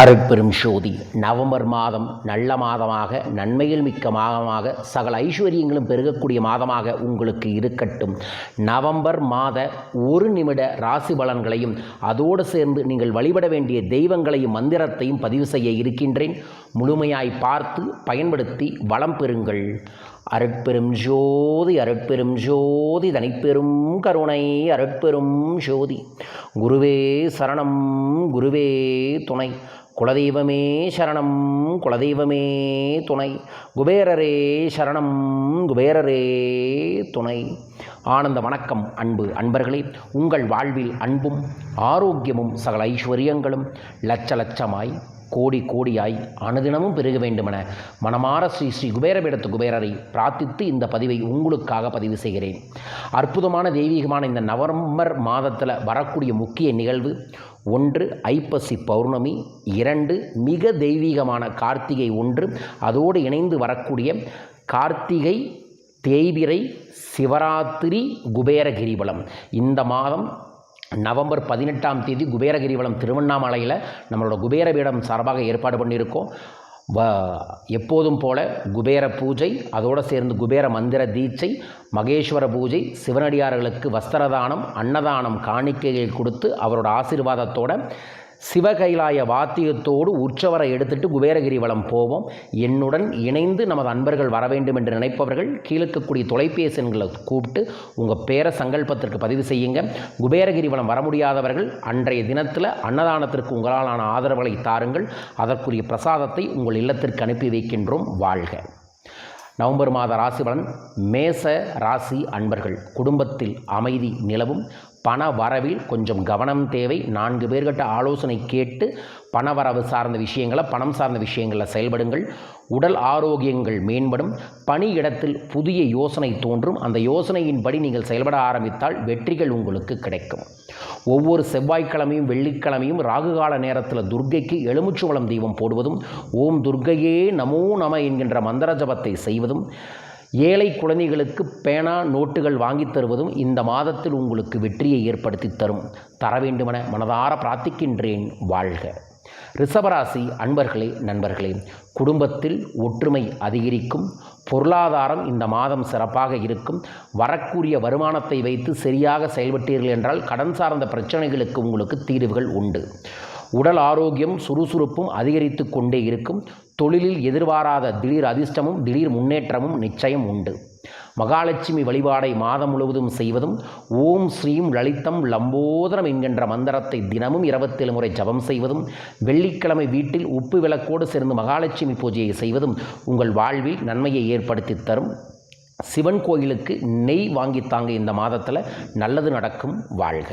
அருட்பெரும் சோதி. நவம்பர் மாதம் நல்ல மாதமாக நன்மையில் மிக்க மாதமாக சகல ஐஸ்வர்யங்களும் பெருகக்கூடிய மாதமாக உங்களுக்கு இருக்கட்டும். நவம்பர் மாத ஒரு நிமிட ராசி பலன்களையும் அதோடு சேர்ந்து நீங்கள் வழிபட வேண்டிய தெய்வங்களையும் மந்திரத்தையும் பதிவு செய்ய இருக்கின்றேன். முழுமையாய் பார்த்து பயன்படுத்தி வளம் பெறுங்கள். அருட்பெரும் ஜோதி அருட்பெரும் ஜோதி தனிப்பெரும் கருணை அருட்பெரும் ஜோதி குருவே சரணம் குருவே துணை. குலதெய்வமே சரணம் குலதெய்வமே துணை. குபேரரே சரணம் குபேரரே துணை. ஆனந்த வணக்கம் அன்பு அன்பர்களே. உங்கள் வாழ்வில் அன்பும் ஆரோக்கியமும் சகல ஐஸ்வர்யங்களும் லட்ச லட்சமாய் கோடி கோடியாய் அனுதினமும் பெருக வேண்டுமென மனமார ஸ்ரீ ஸ்ரீ குபேரபீடத்து குபேரரை பிரார்த்தித்து இந்த பதிவை உங்களுக்காக பதிவு செய்கிறேன். அற்புதமான தெய்வீகமான இந்த நவம்பர் மாதத்தில் வரக்கூடிய முக்கிய நிகழ்வு ஒன்று ஐப்பசி பௌர்ணமி இரண்டு மிக தெய்வீகமான கார்த்திகை ஒன்று அதோடு இணைந்து வரக்கூடிய கார்த்திகை தேய்பிரை சிவராத்திரி குபேர கிரிவலம் இந்த மாதம் நவம்பர் பதினெட்டாம் தேதி குபேரகிரிவலம் திருவண்ணாமலையில் நம்மளோட குபேர பீடம் சார்பாக ஏற்பாடு பண்ணியிருக்கோம். வ எப்போதும் போல குபேர பூஜை அதோடு சேர்ந்து குபேர மந்திர தீட்சை மகேஸ்வர பூஜை சிவனடியார்களுக்கு வஸ்திரதானம் அன்னதானம் காணிக்கைகள் கொடுத்து அவரோட ஆசீர்வாதத்தோட சிவகைலாய வாத்தியத்தோடு உற்சவரை எடுத்துட்டு குபேரகிரி வளம் போவோம். என்னுடன் இணைந்து நமது அன்பர்கள் வர வேண்டும் என்று நினைப்பவர்கள் கீழக்கக்கூடிய தொலைபேசி எண்களை கூப்பிட்டு உங்கள் பேர சங்கல்பத்திற்கு பதிவு செய்யுங்க. குபேரகிரிவலம் வர முடியாதவர்கள் அன்றைய தினத்தில் அன்னதானத்திற்கு உங்களாலான ஆதரவுகளை தாருங்கள். அதற்குரிய பிரசாதத்தை உங்கள் இல்லத்திற்கு அனுப்பி வைக்கின்றோம். வாழ்க. நவம்பர் மாத ராசி பலன் மேச ராசி அன்பர்கள் குடும்பத்தில் அமைதி நிலவும். பண வரவில் கொஞ்சம் கவனம் தேவை. நான்கு பேர்கிட்ட ஆலோசனை கேட்டு பண வரவு சார்ந்த விஷயங்களை பணம் சார்ந்த விஷயங்களில் செயல்படுங்கள். உடல் ஆரோக்கியங்கள் மேம்படும். பணியிடத்தில் புதிய யோசனை தோன்றும். அந்த யோசனையின்படி நீங்கள் செயல்பட ஆரம்பித்தால் வெற்றிகள் உங்களுக்கு கிடைக்கும். ஒவ்வொரு செவ்வாய்க்கிழமையும் வெள்ளிக்கிழமையும் ராகுகால நேரத்தில் துர்க்கைக்கு எலுமிச்சுவளம் தெய்வம் போடுவதும் ஓம் துர்க்கையே நமோ நம என்கின்ற மந்திர ஜபத்தை செய்வதும் ஏழை குழந்தைகளுக்கு பேனா நோட்டுகள் வாங்கித் தருவதும் இந்த மாதத்தில் உங்களுக்கு வெற்றியை ஏற்படுத்தி தரும். தர வேண்டுமென மனதார பிரார்த்திக்கின்றேன். வாழ்க. ரிஷபராசி அன்பர்களே நண்பர்களே குடும்பத்தில் ஒற்றுமை அதிகரிக்கும். பொருளாதாரம் இந்த மாதம் சிறப்பாக இருக்கும். வரக்கூடிய வருமானத்தை வைத்து சரியாக செயல்பட்டீர்கள் என்றால் கடன் சார்ந்த பிரச்சனைகளுக்கு உங்களுக்கு தீர்வுகள் உண்டு. உடல் ஆரோக்கியம் சுறுசுறுப்பும் அதிகரித்து கொண்டே இருக்கும். தொழிலில் எதிர்பாராத திடீர் அதிர்ஷ்டமும் திடீர் முன்னேற்றமும் நிச்சயம் உண்டு. மகாலட்சுமி வழிபாடை மாதம் முழுவதும் செய்வதும் ஓம் ஸ்ரீம் லலிதம் லம்போதரம் என்கின்ற மந்திரத்தை தினமும் இருபத்தேழு முறை ஜபம் செய்வதும் வெள்ளிக்கிழமை வீட்டில் உப்பு விளக்கோடு சேர்ந்து மகாலட்சுமி பூஜையை செய்வதும் உங்கள் வாழ்வில் நன்மையை ஏற்படுத்தி தரும். சிவன் கோயிலுக்கு நெய் வாங்கித்தாங்க இந்த மாதத்தில் நல்லது நடக்கும் வாழ்க.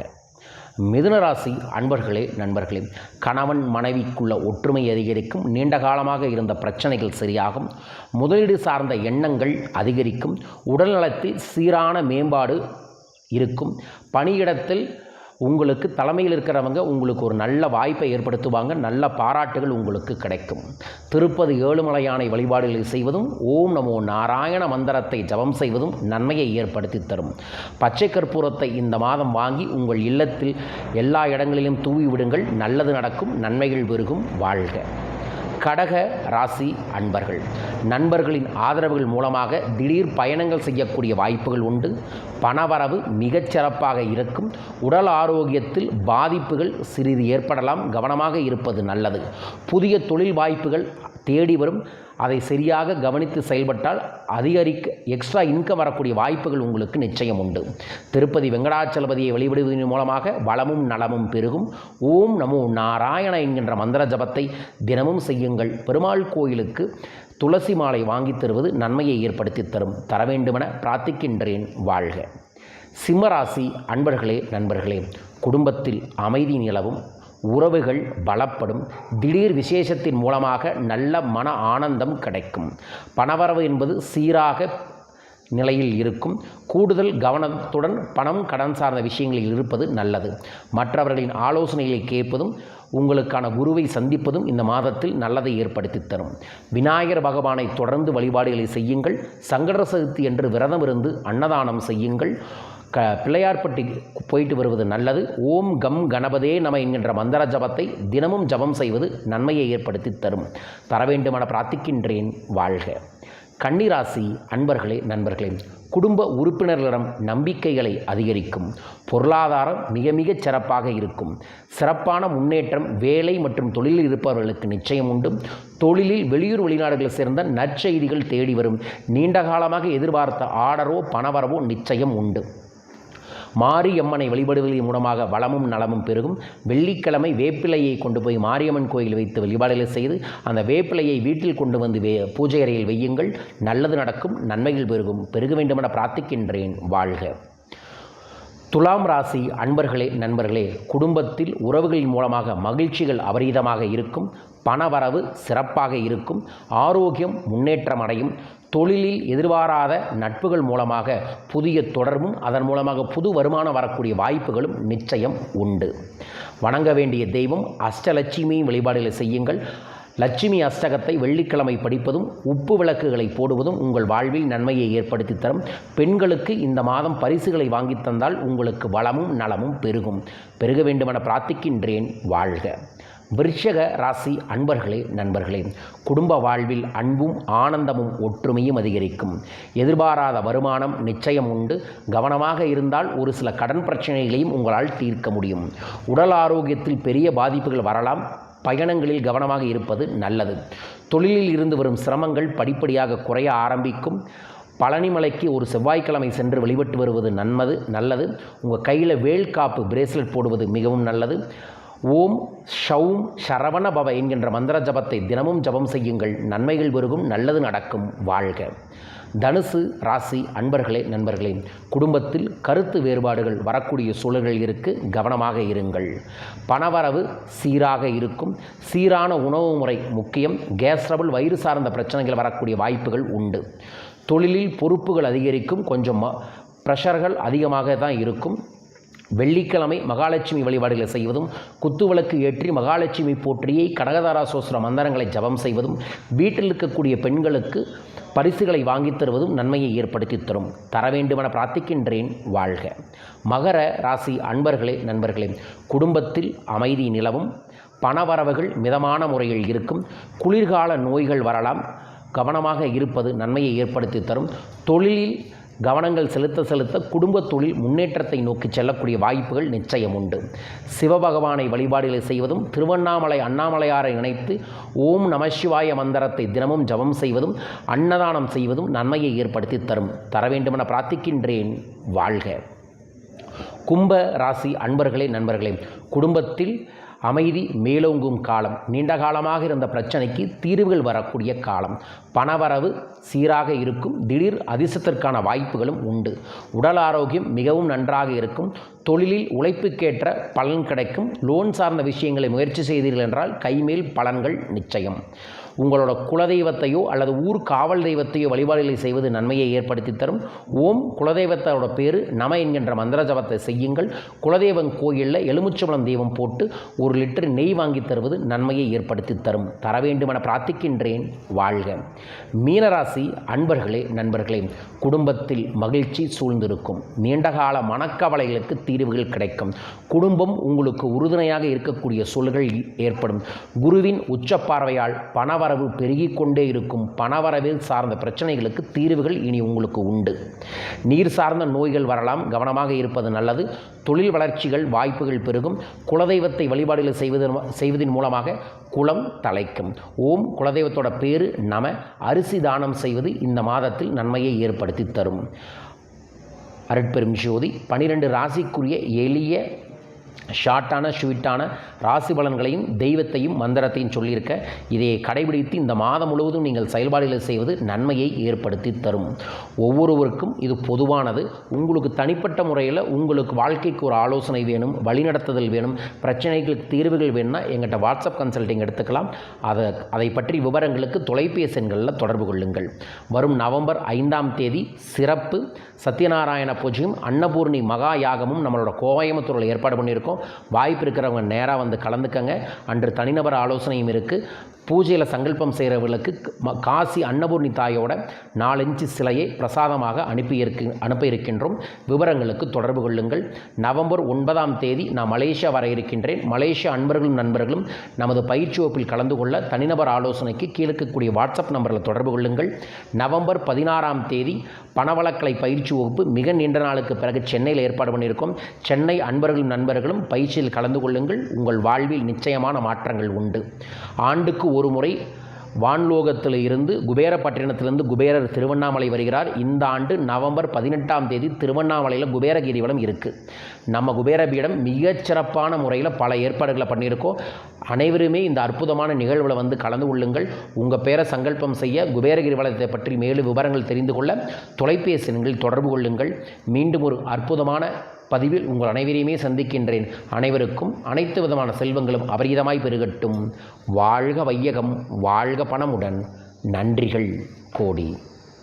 மிதுனராசி அன்பர்களே நண்பர்களே கணவன் மனைவிக்குள்ள ஒற்றுமை அதிகரிக்கும் நீண்ட காலமாக இருந்த பிரச்சனைகள் சரியாகும் முதலீடு சார்ந்த எண்ணங்கள் அதிகரிக்கும் உடல்நலத்தில் சீரான மேம்பாடு இருக்கும் பணியிடத்தில் உங்களுக்கு தலைமையில் இருக்கிறவங்க உங்களுக்கு ஒரு நல்ல வாய்ப்பை ஏற்படுத்துவாங்க நல்ல பாராட்டுகள் உங்களுக்கு கிடைக்கும். திருப்பதி ஏழுமலையானை வழிபாடுகளை செய்வதும் ஓம் நமோ நாராயண மந்திரத்தை ஜபம் செய்வதும் நன்மையை ஏற்படுத்தி தரும். பச்சை கற்பூரத்தை இந்த மாதம் வாங்கி உங்கள் இல்லத்தில் எல்லா இடங்களிலும் தூவி விடுங்கள். நல்லது நடக்கும் நன்மைகள் பெருகும். வாழ்க. கடக ராசி அன்பர்கள். நண்பர்களின் ஆதரவுகள் மூலமாக திடீர் பயணங்கள் செய்யக்கூடிய வாய்ப்புகள் உண்டு. பணவரவு மிகச்சிறப்பாக இருக்கும். உடல் ஆரோக்கியத்தில் பாதிப்புகள் சிறிது ஏற்படலாம். கவனமாக இருப்பது நல்லது. புதிய தொழில் வாய்ப்புகள் தேடி வரும். அதை சரியாக கவனித்து செயல்பட்டால் அதிகரிக்க எக்ஸ்ட்ரா இன்கம் வரக்கூடிய வாய்ப்புகள் உங்களுக்கு நிச்சயம் உண்டு. திருப்பதி வெங்கடாச்சலபதியை வழிபடுவதன் மூலமாக வளமும் நலமும் பெருகும். ஓம் நமோ நாராயண என்கின்ற மந்திர ஜபத்தை தினமும் செய்யுங்கள். பெருமாள் கோயிலுக்கு துளசி மாலை வாங்கித் தருவது நன்மையை ஏற்படுத்தி தரும். தர வேண்டுமென பிரார்த்திக்கின்றேன் வாழ்க. சிம்மராசி அன்பர்களே நண்பர்களே குடும்பத்தில் அமைதி நிலவும். உறவுகள் பலப்படும். திடீர் விசேஷத்தின் மூலமாக நல்ல மன ஆனந்தம் கிடைக்கும். பணவரவு என்பது சீராக நிலையில் இருக்கும். கூடுதல் கவனத்துடன் பணம் கடன் சார்ந்த விஷயங்களில் இருப்பது நல்லது. மற்றவர்களின் ஆலோசனைகளை கேட்பதும் உங்களுக்கான குருவை சந்திப்பதும் இந்த மாதத்தில் நல்லதை ஏற்படுத்தி தரும். விநாயகர் பகவானை தொடர்ந்து வழிபாடுகளை செய்யுங்கள். சங்கட சதுர்த்தி என்று விரதம் இருந்து அன்னதானம் செய்யுங்கள். க பிள்ளையார்பட்டி போயிட்டு வருவது நல்லது. ஓம் கம் கணபதே நம என்கின்ற மந்திர ஜபத்தை தினமும் ஜபம் செய்வது நன்மையை ஏற்படுத்தி தரும். தர வேண்டுமென பிரார்த்திக்கின்றேன் வாழ்க. கன்னிராசி அன்பர்களே நண்பர்களே குடும்ப உறுப்பினர்களிடம் நம்பிக்கைகளை அதிகரிக்கும். பொருளாதாரம் மிக மிகச் சிறப்பாக இருக்கும். சிறப்பான முன்னேற்றம் வேலை மற்றும் தொழிலில் இருப்பவர்களுக்கு நிச்சயம் உண்டு. தொழிலில் வெளியூர் வெளிநாடுகளை சேர்ந்த நற்செய்திகள் தேடி வரும். நீண்ட காலமாக எதிர்பார்த்த ஆர்டரோ பணவரவோ நிச்சயம் உண்டு. மாரியம்மனை வழிபடுவதன் மூலமாக வளமும் நலமும் பெருகும். வெள்ளிக்கிழமை வேப்பிலையை கொண்டு போய் மாரியம்மன் கோயில் வைத்து வழிபாடுகளை செய்து அந்த வேப்பிலையை வீட்டில் கொண்டு வந்து வே பூஜை அறையில் வையுங்கள். நல்லது நடக்கும் நன்மைகள் பெருகும். பெருக வேண்டுமென பிரார்த்திக்கின்றேன். வாழ்க. துலாம் ராசி அன்பர்களே நண்பர்களே குடும்பத்தில் உறவுகளின் மூலமாக மகிழ்ச்சிகள் அபரீதமாக இருக்கும். பணவரவு சிறப்பாக இருக்கும். ஆரோக்கியம் முன்னேற்றம் அடையும். தொழிலில் எதிர்பாராத நட்புகள் மூலமாக புதிய தொடர்பும் அதன் மூலமாக புது வருமானம் வரக்கூடிய வாய்ப்புகளும் நிச்சயம் உண்டு. வணங்க வேண்டிய தெய்வம் அஷ்டலட்சுமியும் வழிபாடுகளை செய்யுங்கள். லட்சுமி அஷ்டகத்தை வெள்ளிக்கிழமை படிப்பதும் உப்பு விளக்குகளை போடுவதும் உங்கள் வாழ்வில் நன்மையை ஏற்படுத்தி தரும். பெண்களுக்கு இந்த மாதம் பரிசுகளை வாங்கித் தந்தால் உங்களுக்கு வளமும் நலமும் பெருகும். பெருக வேண்டுமென பிரார்த்திக்கின்றேன். வாழ்க. விருஷக ராசி அன்பர்களே நண்பர்களே குடும்ப வாழ்வில் அன்பும் ஆனந்தமும் ஒற்றுமையும் அதிகரிக்கும். எதிர்பாராத வருமானம் நிச்சயம் உண்டு. கவனமாக இருந்தால் ஒரு சில கடன் பிரச்சனைகளையும் உங்களால் தீர்க்க முடியும். உடல் ஆரோக்கியத்தில் பெரிய பாதிப்புகள் வரலாம். பயணங்களில் கவனமாக இருப்பது நல்லது. தொழிலில் இருந்து வரும் சிரமங்கள் படிப்படியாக குறைய ஆரம்பிக்கும். பழனிமலைக்கு ஒரு செவ்வாய்க்கிழமை சென்று வழிபட்டு வருவது நன்மது நல்லது. உங்கள் கையில் வேல்காப்பு பிரேஸ்லெட் போடுவது மிகவும் நல்லது. ஓம் ஷௌம் சரவண பவ என்கின்ற மந்திர ஜபத்தை தினமும் ஜபம் செய்யுங்கள். நன்மைகள் பெருகும் நல்லது நடக்கும். வாழ்க. தனுசு ராசி அன்பர்களே நண்பர்களே குடும்பத்தில் கருத்து வேறுபாடுகள் வரக்கூடிய சூழல்கள் இருக்கு. கவனமாக இருங்கள். பணவரவு சீராக இருக்கும். சீரான உணவு முறை முக்கியம். கேஸ் ட்ரபிள் வயிறு சார்ந்த பிரச்சனைகள் வரக்கூடிய வாய்ப்புகள் உண்டு. தொழிலில் பொறுப்புகள் அதிகரிக்கும். கொஞ்சம் ப்ரெஷர்கள் அதிகமாக தான் இருக்கும். வெள்ளிக்கிழமை மகாலட்சுமி வழிபாடுகளை செய்வதும் குத்துவிளக்கு ஏற்றி மகாலட்சுமி போற்றியை கடகதாரா சோஸ்திர மந்திரங்களை ஜபம் செய்வதும் வீட்டில் இருக்கக்கூடிய பெண்களுக்கு பரிசுகளை வாங்கித் தருவதும் நன்மையை ஏற்படுத்தி தரும். தர வேண்டுமென பிரார்த்திக்கின்றேன் வாழ்க. மகர ராசி அன்பர்களே நண்பர்களே குடும்பத்தில் அமைதி நிலவும் பணவரவுகள் மிதமான முறையில் இருக்கும் குளிர்கால நோய்கள் வரலாம். கவனமாக இருப்பது நன்மையை ஏற்படுத்தி தரும். தொழிலில் கவனங்கள் செலுத்த செலுத்த குடும்ப தொழில் முன்னேற்றத்தை நோக்கி செல்லக்கூடிய வாய்ப்புகள் நிச்சயம் உண்டு. சிவபகவானை வழிபாடுகளை செய்வதும் திருவண்ணாமலை அண்ணாமலையாரை இணைத்து ஓம் நமசிவாய மந்திரத்தை தினமும் ஜபம் செய்வதும் அன்னதானம் செய்வதும் நன்மையை ஏற்படுத்தி தரும். தர வேண்டுமென பிரார்த்திக்கின்றேன். வாழ்க. கும்ப ராசி அன்பர்களே நண்பர்களே குடும்பத்தில் அமைதி மேலோங்கும் காலம். நீண்ட காலமாக இருந்த பிரச்சனைக்கு தீர்வுகள் வரக்கூடிய காலம். பணவரவு சீராக இருக்கும். திடீர் அதிர்ஷ்டத்திற்கான வாய்ப்புகளும் உண்டு. உடல் ஆரோக்கியம் மிகவும் நன்றாக இருக்கும். தொழிலில் உழைப்புக்கேற்ற பலன் கிடைக்கும். லோன் சார்ந்த விஷயங்களை முயற்சி செய்தீர்கள் என்றால் கைமேல் பலன்கள் நிச்சயம். உங்களோட குலதெய்வத்தையோ அல்லது ஊர் காவல் தெய்வத்தையோ வழிபாடுகளை செய்வது நன்மையை ஏற்படுத்தி தரும். ஓம் குலதெய்வத்தோட பேர் நம என்கின்ற மந்திர ஜபத்தை செய்யுங்கள். குலதெய்வம் கோயிலில் எலுமிச்சம்பளம் தெய்வம் போட்டு ஒரு லிட்டர் நெய் வாங்கி தருவது நன்மையை ஏற்படுத்தி தரும். தர வேண்டுமென பிரார்த்திக்கின்றேன். வாழ்க. மீனராசி அன்பர்களே நண்பர்களே குடும்பத்தில் மகிழ்ச்சி சூழ்ந்திருக்கும். நீண்டகால மனக்கவலைகளுக்கு தீர்வுகள் கிடைக்கும். குடும்பம் உங்களுக்கு உறுதுணையாக இருக்கக்கூடிய சூழல்கள் ஏற்படும். குருவின் உச்ச பார்வையால் பணவ பணவரவு பெருகிக் கொண்டே இருக்கும். பணவரவில் சார்ந்த பிரச்சனைகளுக்கு தீர்வுகள் இனி உங்களுக்கு உண்டு. நீர் சார்ந்த நோய்கள் வரலாம். கவனமாக இருப்பது நல்லது. தொழில் வளர்ச்சிகள் வாய்ப்புகள் பெருகும். குலதெய்வத்தை வழிபாடுகள் செய்வதன் செய்வதன் மூலமாக குளம் தலைக்கும். ஓம் குலதெய்வத்தோட பேர் நம. அரிசி தானம் செய்வது இந்த மாதத்தில் நன்மையை ஏற்படுத்தி தரும். அருட்பெரும் ஜோதி பனிரெண்டு ராசிக்குரிய எளிய ஷார்ட்டான ஸ்வீட்டான ராசி பலன்களையும் தெய்வத்தையும் மந்திரத்தையும் சொல்லியிருக்க. இதை கடைபிடித்து இந்த மாதம் முழுவதும் நீங்கள் செயல்பாடுகளை செய்வது நன்மையை ஏற்படுத்தி தரும். ஒவ்வொருவருக்கும் இது பொதுவானது. உங்களுக்கு தனிப்பட்ட முறையில் உங்களுக்கு வாழ்க்கைக்கு ஒரு ஆலோசனை வேணும் வழிநடத்துதல் வேணும் பிரச்சனைகளுக்கு தீர்வுகள் வேணும்னா எங்கிட்ட வாட்ஸ்அப் கன்சல்டிங் எடுத்துக்கலாம். அதை அதை பற்றி விவரங்களுக்கு தொலைபேசி எண்களில் தொடர்பு கொள்ளுங்கள். வரும் நவம்பர் ஐந்தாம் தேதி சிறப்பு. சத்யநாராயண பூஜையும் அன்னபூர்ணி மகா யாகமும் நம்மளோட கோயம்புத்தூரில் ஏற்பாடு பண்ணியிருக்கோம். இருக்கும். வாய்ப்பு இருக்கிறவங்க நேராக வந்து கலந்துக்கங்க. அன்று தனிநபர் ஆலோசனையும் இருக்குது பூஜையில் சங்கல்பம் செய்கிறவர்களுக்கு காசி அன்னபூர்ணி தாயோட நாலு இன்ச்சு சிலையை பிரசாதமாக அனுப்பியிருக்கு அனுப்பியிருக்கின்றோம் விவரங்களுக்கு தொடர்பு கொள்ளுங்கள். நவம்பர் ஒன்பதாம் தேதி நான் மலேசியா வர இருக்கின்றேன். மலேசியா அன்பர்களும் நண்பர்களும் நமது பயிற்சி வகுப்பில் கலந்து கொள்ள தனிநபர் ஆலோசனைக்கு கீழக்கக்கூடிய வாட்ஸ்அப் நம்பரில் தொடர்பு கொள்ளுங்கள். நவம்பர் பதினாறாம் தேதி பணவளக்கலை பயிற்சி வகுப்பு மிக நீண்ட நாளுக்கு பிறகு சென்னையில் ஏற்பாடு பண்ணியிருக்கோம். சென்னை அன்பர்களும் நண்பர்களும் பயிற்சியில் கலந்து கொள்ளுங்கள். உங்கள் வாழ்வில் நிச்சயமான மாற்றங்கள் உண்டு. ஆண்டுக்கு ஒரு முறை வான்லோகத்தில் இருந்து குபேரப்பட்டினத்திலிருந்து குபேரர் திருவண்ணாமலை வருகிறார். இந்த ஆண்டு நவம்பர் பதினெட்டாம் தேதி திருவண்ணாமலையில் குபேர கிரிவலம் இருக்குது நம்ம குபேரபீடம் மிகச்சிறப்பான முறையில் பல ஏற்பாடுகளை பண்ணியிருக்கோம். அனைவருமே இந்த அற்புதமான நிகழ்வில் வந்து கலந்து கொள்ளுங்கள். உங்கள் பேரை சங்கல்பம் செய்ய குபேர கிரிவலத்தை பற்றி மேலும் விவரங்கள் தெரிந்து கொள்ள தொலைபேசி எண்களில் தொடர்பு கொள்ளுங்கள். மீண்டும் ஒரு அற்புதமான பதிவில் உங்கள் அனைவரையுமே சந்திக்கின்றேன். அனைவருக்கும் அனைத்து விதமான செல்வங்களும் அபரிதமாய் பெருகட்டும். வாழ்க வையகம் வாழ்க பணமுடன். நன்றிகள் கோடி.